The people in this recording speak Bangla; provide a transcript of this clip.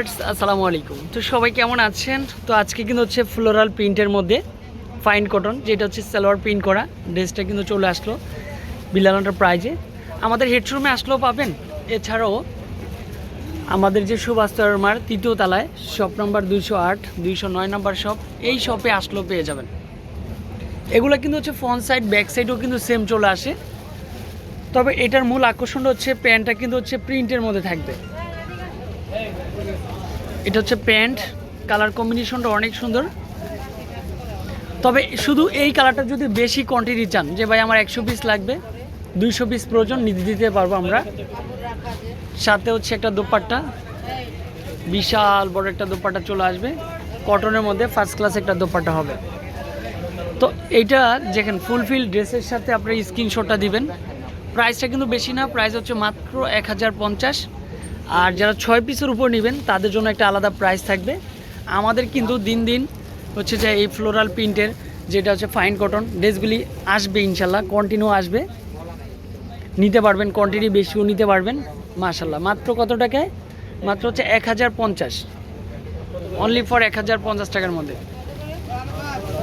আসসালামু আলাইকুম। তো সবাই কেমন আছেন? তো আজকে কিন্তু হচ্ছে ফ্লোরাল প্রিন্টের মধ্যে ফাইন কটন যেটা হচ্ছে সালোয়ার প্রিন্ট করা ড্রেসটা কিন্তু চলে আসলো বিলানোটার প্রাইজে আমাদের হেডরুমে আসলেও পাবেন। এছাড়াও আমাদের যে সুভাষতরমার তৃতীয় তলায় শপ নম্বর দুইশো আট, দুইশো নয় নম্বর শপ এই শপে আসলেও পেয়ে যাবেন। এগুলো কিন্তু হচ্ছে ফ্রন্ট সাইড ব্যাক সাইডও কিন্তু সেম চলে আসে। তবে এটার মূল আকর্ষণ হচ্ছে প্যান্টটা কিন্তু হচ্ছে প্রিন্টের মধ্যে থাকবে। এটা হচ্ছে প্যান্ট। কালার কম্বিনেশনটা অনেক সুন্দর। তবে শুধু এই কালারটা যদি বেশি কোয়ান্টিটি চান, যে ভাই আমার একশো পিস লাগবে, দুইশো পিস প্রয়োজন, নিতে দিতে পারব আমরা। সাথে হচ্ছে একটা দোপাট্টা। বিশাল বড় একটা দোপাট্টা চলে আসবে। কটনের মধ্যে ফার্স্ট ক্লাস একটা দোপাট্টা হবে। তো এইটা যেখানে ফুলফিল ড্রেসের সাথে আপনার স্ক্রিনশটটা দিবেন। প্রাইসটা কিন্তু বেশি না প্রাইস হচ্ছে মাত্র এক হাজার পঞ্চাশ। আর যারা ছয় পিসের উপর নেবেন, তাদের জন্য একটা আলাদা প্রাইস থাকবে। আমাদের কিন্তু দিন দিন হচ্ছে যে এই ফ্লোরাল প্রিন্টের যেটা হচ্ছে ফাইন কটন ড্রেসগুলি আসবে ইনশাল্লাহ কন্টিনিউ আসবে। নিতে পারবেন কোয়ান্টিটি বেশিও নিতে পারবেন, মাশাল্লাহ। মাত্র কত টাকায়? মাত্র হচ্ছে এক হাজার পঞ্চাশ। অনলি ফর এক হাজার পঞ্চাশ টাকার মধ্যে।